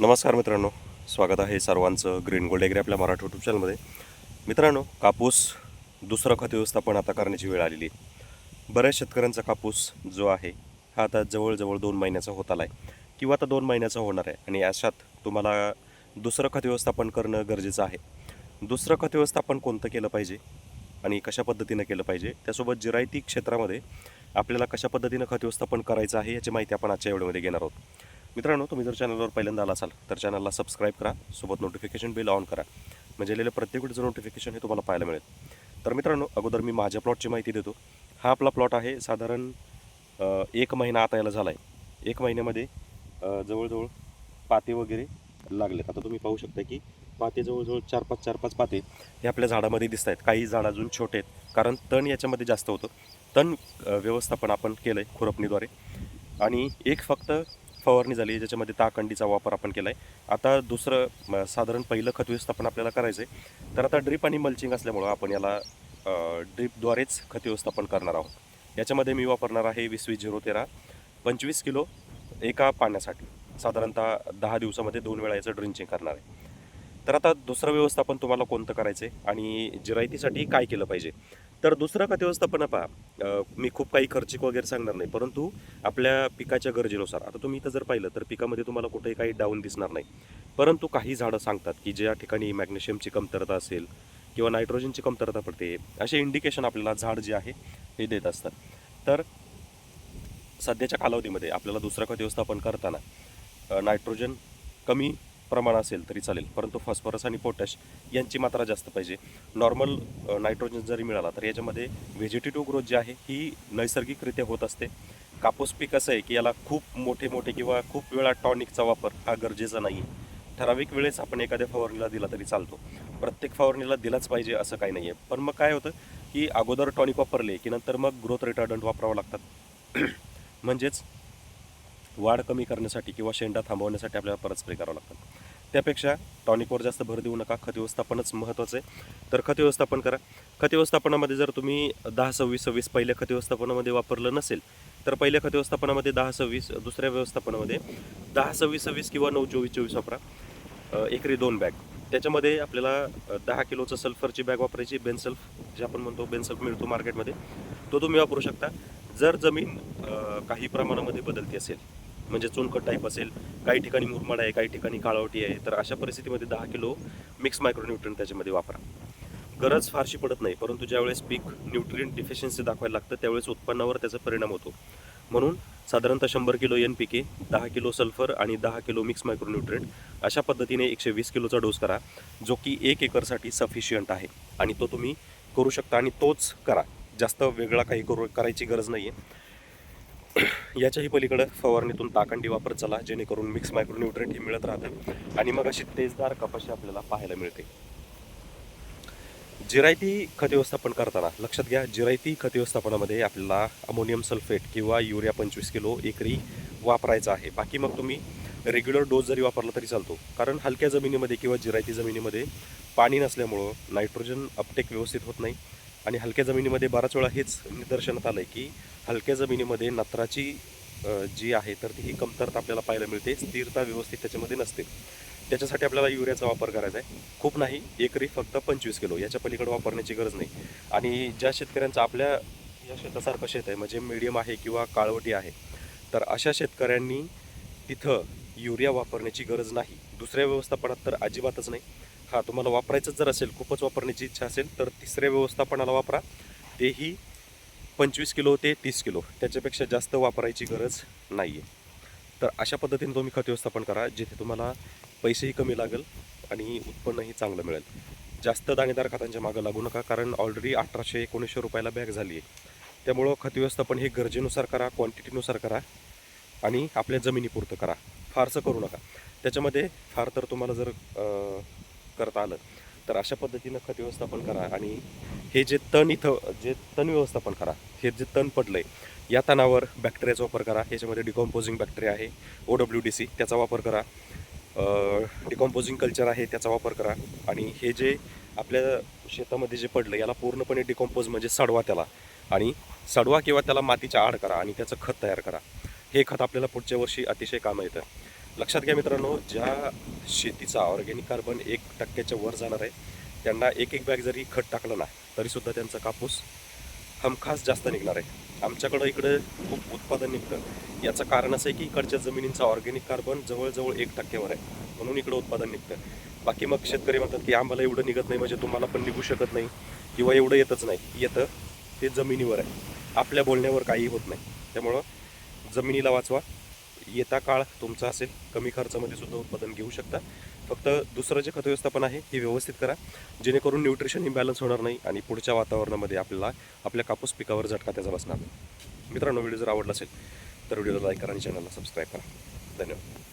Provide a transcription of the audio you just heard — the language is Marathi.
नमस्कार मित्रांनो स्वागत आहे सर्वांचं ग्रीन गोल्ड एग्री आपल्या मराठी यूट्यूब चॅनलमध्ये मित्रांनो कापूस दुसरं खत व्यवस्थापन आता करण्याची वेळ आलेली आहे. बऱ्याच शेतकऱ्यांचा कापूस जो आहे हा आता जवळजवळ दोन महिन्याचा होत आला आहे किंवा आता दोन महिन्याचा होणार आहे. आणि अशात तुम्हाला दुसरं खत व्यवस्थापन करणं गरजेचं आहे. दुसरं खत व्यवस्थापन कोणतं केलं पाहिजे? आणि कशा पद्धतीनं केलं पाहिजे? त्यासोबत जिरायती क्षेत्रामध्ये आपल्याला कशा पद्धतीनं खत व्यवस्थापन करायचं आहे याची माहिती आपण आजच्या व्हिडिओमध्ये घेणार आहोत. मित्रांनो तुम्ही जर चॅनलवर पहिल्यांदा आला असाल तर चॅनलला सबस्क्राईब करा सोबत नोटिफिकेशन बिल ऑन करा. म्हणजे लिहिलेलं प्रत्येक वेळेचं नोटिफिकेशन हे तुम्हाला पाहायला मिळेल. तर मित्रांनो अगोदर मी माझ्या प्लॉटची माहिती देतो. हा आपला प्लॉट आहे साधारण एक महिना आता याला झाला आहे एक महिन्यामध्ये जवळजवळ पाते वगैरे लागलेत. आता तुम्ही पाहू शकता की पाते जवळजवळ चार पाच चार पाच पाते हे आपल्या झाडामध्ये दिसत आहेत. काही झाड अजून छोटे आहेत कारण तण याच्यामध्ये जास्त होतं. तण व्यवस्थापन आपण केलं आहे खुरपणीद्वारे. आणि एक फक्त फवारणी झाली ज्याच्यामध्ये ताकंडीचा वापर आपण केला आहे आता दुसरं म, साधारण पहिलं खत व्यवस्थापन आपल्याला करायचं आहे तर आता ड्रीप आणि मल्चिंग असल्यामुळं आपण याला ड्रीपद्वारेच खत व्यवस्थापन करणार आहोत. याच्यामध्ये मी वापरणार आहे वीस वीस झिरो तेरा पंचवीस किलो एका पाण्यासाठी. साधारणतः दहा दिवसामध्ये दोन वेळा याचं ड्रिंचिंग करणार आहे. तर आता दुसरं व्यवस्थापन तुम्हाला कोणतं करायचं आहे आणि जिरायतीसाठी काय केलं पाहिजे? तर दुसरं खत व्यवस्थापन पहा मी खूप काही खर्चिक वगैरे सांगणार नाही परंतु आपल्या पिकाच्या गरजेनुसार आता तुम्ही इथं जर पाहिलं तर पिकामध्ये तुम्हाला कुठेही काही डाऊन दिसणार नाही. परंतु काही झाडं सांगतात की ज्या ठिकाणी मॅग्नेशियमची कमतरता असेल किंवा नायट्रोजनची कमतरता पडते असे इंडिकेशन आपल्याला झाड जे आहे हे देत असतात. तर सध्याच्या कालावधीमध्ये आपल्याला दुसरं खत व्यवस्थापन करताना नायट्रोजन कमी प्रमाण असेल तरी चालेल परंतु फॉस्फरस आणि पोटॅश यांची मात्रा जास्त पाहिजे. नॉर्मल नायट्रोजन जरी मिळाला तर याच्यामध्ये व्हेजिटेटिव्ह ग्रोथ जी आहे ही नैसर्गिकरित्या होत असते. कापूस पीक असं आहे की याला खूप मोठे मोठे किंवा खूप वेळा टॉनिकचा वापर हा गरजेचा नाही आहे ठराविक वेळेस आपण एखाद्या फवारणीला दिला तरी चालतो. प्रत्येक फवारणीला दिलाच पाहिजे असं काही नाही आहे पण मग काय होतं की अगोदर टॉनिक वापरले की नंतर मग ग्रोथ रिटार्डंट वापरावं लागतात. म्हणजेच वाढ कमी करण्यासाठी किंवा शेंडा थांबवण्यासाठी आपल्याला परत स्प्रे करावं लागतं. त्यापेक्षा टॉनिकवर जास्त भर देऊ नका. खत व्यवस्थापनच महत्त्वाचं आहे. तर खत व्यवस्थापन करा. खत व्यवस्थापनामध्ये जर तुम्ही दहा सव्वीस सव्वीस पहिल्या खत व्यवस्थापनामध्ये वापरलं नसेल तर पहिल्या खत व्यवस्थापनामध्ये दहा सव्वीस दुसऱ्या व्यवस्थापनामध्ये दहा सव्वीस सव्वीस किंवा नऊ चोवीस चोवीस वापरा. एकरी दोन बॅग. त्याच्यामध्ये आपल्याला दहा किलोचं सल्फरची बॅग वापरायची बेनसल्फ जे आपण म्हणतो बेनसल्फ मिळतो मार्केटमध्ये तो तुम्ही वापरू शकता. जर जमीन काही प्रमाणामध्ये बदलती असेल म्हणजे चुनकट टाईप असेल काही ठिकाणी मुरमाड आहे काही ठिकाणी काळवटी आहे तर अशा परिस्थितीमध्ये दहा किलो मिक्स मायक्रोन्यूट्रन त्याच्यामध्ये वापरा. गरज फारशी पडत नाही परंतु ज्यावेळेस पीक न्यूट्रिएंट डिफिशियन्सी दाखवायला लागतं त्यावेळेस उत्पन्नावर त्याचा परिणाम होतो. म्हणून साधारणतः शंभर किलो एन पी के दहा किलो सल्फर आणि दहा किलो मिक्स मायक्रोन्यूट्रिएंट अशा पद्धतीने एकशे वीस किलोचा डोस करा जो की एक एकरसाठी सफिशियंट आहे आणि तो तुम्ही करू शकता आणि तोच करा. जास्त वेगळा काही करू करायची गरज नाही आहे याच्याही पलीकडं फवारणीतून ताकंडी वापरत चला जेणेकरून मिक्स मायक्रोन्युट्रेंट हे मिळत राहतं आणि मग अशी तेजदार कपाशी आपल्याला पाहायला मिळते. जिरायती खत व्यवस्थापन करताना लक्षात घ्या जिरायती खत व्यवस्थापनामध्ये आपल्याला अमोनियम सल्फेट किंवा युरिया पंचवीस किलो एकरी वापरायचा आहे. बाकी मग तुम्ही रेग्युलर डोस जरी वापरला तरी चालतो. कारण हलक्या जमिनीमध्ये किंवा जिरायती जमिनीमध्ये पाणी नसल्यामुळं नायट्रोजन अपटेक व्यवस्थित होत नाही. आणि हलक्या जमिनीमध्ये बराच वेळा हेच निदर्शनात आलं आहे की हलक्या जमिनीमध्ये नत्राची जी आहे तर ती ही कमतरता आपल्याला पाहायला मिळते. स्थिरता व्यवस्थित त्याच्यामध्ये नसते. त्याच्यासाठी आपल्याला युरियाचा वापर करायचा आहे. खूप नाही एकरी फक्त पंचवीस किलो. याच्या पलीकडे वापरण्याची गरज नाही. आणि ज्या शेतकऱ्यांचं आपल्या या शेतासारखं शेत आहे म्हणजे मीडियम आहे किंवा काळवटी आहे तर अशा शेतकऱ्यांनी तिथं युरिया वापरण्याची गरज नाही. दुसऱ्या व्यवस्थापनात तर अजिबातच नाही. हा तुम्हाला वापरायचंच जर असेल खूपच वापरण्याची इच्छा असेल तर तिसऱ्या व्यवस्थापनाला वापरा. तेही पंचवीस किलो ते तीस किलो. त्याच्यापेक्षा जास्त वापरायची गरज नाही आहे तर अशा पद्धतीने तुम्ही खत व्यवस्थापन करा जिथे तुम्हाला पैसेही कमी लागेल आणि उत्पन्नही चांगलं मिळेल. जास्त दाणेदार खतांच्या मागं लागू नका कारण ऑलरेडी अठराशे एकोणीसशे रुपयाला बॅग झाली आहे त्यामुळं खत व्यवस्थापन हे गरजेनुसार करा क्वांटिटीनुसार करा आणि आपल्या जमिनीपुरतं करा. फारसं करू नका. त्याच्यामध्ये फार तर तुम्हाला जर करता आलं तर अशा पद्धतीनं खत व्यवस्थापन करा आणि हे जे तण इथं जे तण व्यवस्थापन करा हे जे तण पडलं आहे या तणावर बॅक्टेरियाचा वापर करा. याच्यामध्ये डिकॉम्पोजिंग बॅक्टेरिया आहे ओ डब्ल्यू डी सी त्याचा वापर करा. डिकॉम्पोजिंग कल्चर आहे त्याचा वापर करा. आणि हे जे आपल्या शेतामध्ये जे पडलं याला पूर्णपणे डिकॉम्पोज म्हणजे सडवा त्याला. आणि सडवा किंवा त्याला मातीच्या आड करा आणि त्याचं खत तयार करा. हे खत आपल्याला पुढच्या वर्षी अतिशय कामं येतं. लक्षात घ्या मित्रांनो ज्या शेतीचा ऑर्गॅनिक कार्बन एक टक्क्याच्या वर जाणार आहे त्यांना एक एक बॅग जरी खत टाकलं ना तरीसुद्धा त्यांचा कापूस हमखास जास्त निघणार आहे. आमच्याकडं इकडं खूप उत्पादन निघतं. याचं कारण असं आहे की इकडच्या जमिनींचा ऑर्गॅनिक कार्बन जवळजवळ एक टक्क्यावर आहे म्हणून इकडं उत्पादन निघतं. बाकी मग शेतकरी म्हणतात की आम्हाला एवढं निघत नाही म्हणजे तुम्हाला पण निघू शकत नाही किंवा एवढं येतच नाही. येतं ते जमिनीवर आहे. आपल्या बोलण्यावर काही होत नाही. त्यामुळं जमिनीला वाचवा. येता काळ तुमचा असेल कमी खर्चामध्ये सुद्धा उत्पादन घेऊ शकता. फक्त दुसरं जे खत व्यवस्थापन आहे हे व्यवस्थित करा. जेणेकरून न्यूट्रिशन इम्बॅलन्स होणार नाही आणि पुढच्या वातावरणामध्ये आपल्याला आपल्या कापूस पिकावर झटका त्याचा बसणार नाही. मित्रांनो व्हिडिओ जर आवडला असेल तर व्हिडिओला लाईक करा आणि चॅनलला सबस्क्राईब करा. धन्यवाद.